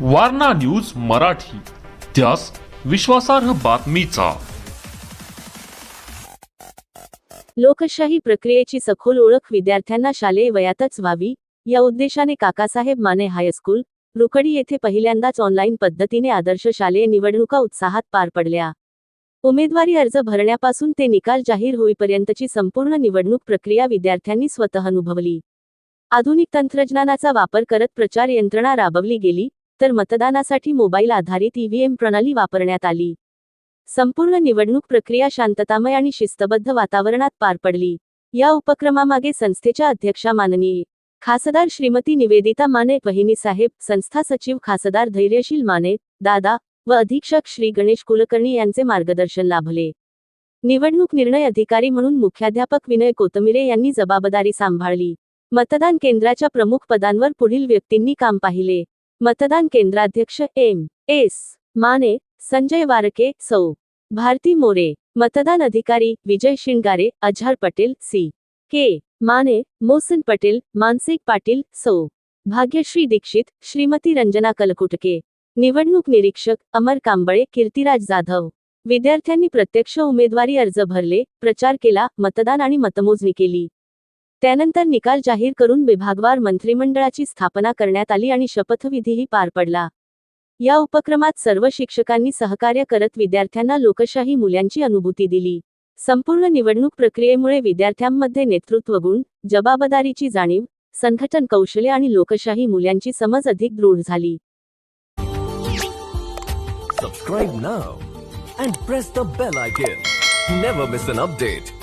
Warna news Marathi. त्यास विश्वासार्ह बातमीचा. लोकशाही प्रक्रियेची सखोल ओळख विद्यार्थ्यांना शालेय वयातच व्हावी या उद्देशाने काकासाहेब माने हायस्कूल रुकडी येथे पहिल्यांदाच ऑनलाईन पद्धतीने आदर्श शालेय निवडणुका उत्साहात पार पडल्या. उमेदवारी अर्ज भरण्यापासून ते निकाल जाहीर होईपर्यंतची संपूर्ण निवडणूक प्रक्रिया विद्यार्थ्यांनी स्वतः अनुभवली. आधुनिक तंत्रज्ञानाचा वापर करत प्रचार यंत्रणा राबवली गेली तर मतदानासाठी मोबाईल आधारित ईव्हीएम प्रणाली वापरण्यात आली. संपूर्ण निवडणूक प्रक्रिया शांततामय आणि शिस्तबद्ध वातावरणात पार पडली. या उपक्रमामागे संस्थेच्या अध्यक्षा माननीय खासदार श्रीमती निवेदिता माने साहेब संस्था सचिव खासदार धैर्यशील माने दादा व अधीक्षक श्री गणेश कुलकर्णी यांचे मार्गदर्शन लाभले. निवडणूक निर्णय अधिकारी म्हणून मुख्याध्यापक विनय कोतमिरे यांनी जबाबदारी सांभाळली. मतदान केंद्राच्या प्रमुख पदांवर पुढील व्यक्तींनी काम पाहिले. मतदान केंद्राध्यक्ष एम. एस. माने संजय वारके सौ. भारती मोरे मतदान अधिकारी विजय शिंगारे अझार पटेल सी. के. माने मोहसिन पटेल मानसिक पाटील सौ. भाग्यश्री दीक्षित श्रीमती रंजना कलकुटके. निवडणूक निरीक्षक अमर कांबळे कीर्तिराज जाधव. विद्यार्थ्यांनी प्रत्यक्ष उमेदवारी अर्ज भरले प्रचार केला मतदान आणि मतमोजणी केली. त्यानंतर निकाल जाहीर करून विभागवार मंत्रिमंडळाची स्थापना करण्यात आली आणि शपथविधीही पार पडला या उपक्रमात सर्व शिक्षकांनी सहकार्य करत विद्यार्थ्यांना लोकशाही मूल्यांची अनुभूती दिली संपूर्ण निवडणूक प्रक्रियेमुळे विद्यार्थ्यांमध्ये नेतृत्व गुण जबाबदारीची जाणीव संघटन कौशल्य आणि लोकशाही मूल्यांची समज अधिक दृढ झाली Subscribe now and press the bell icon. Never miss an update.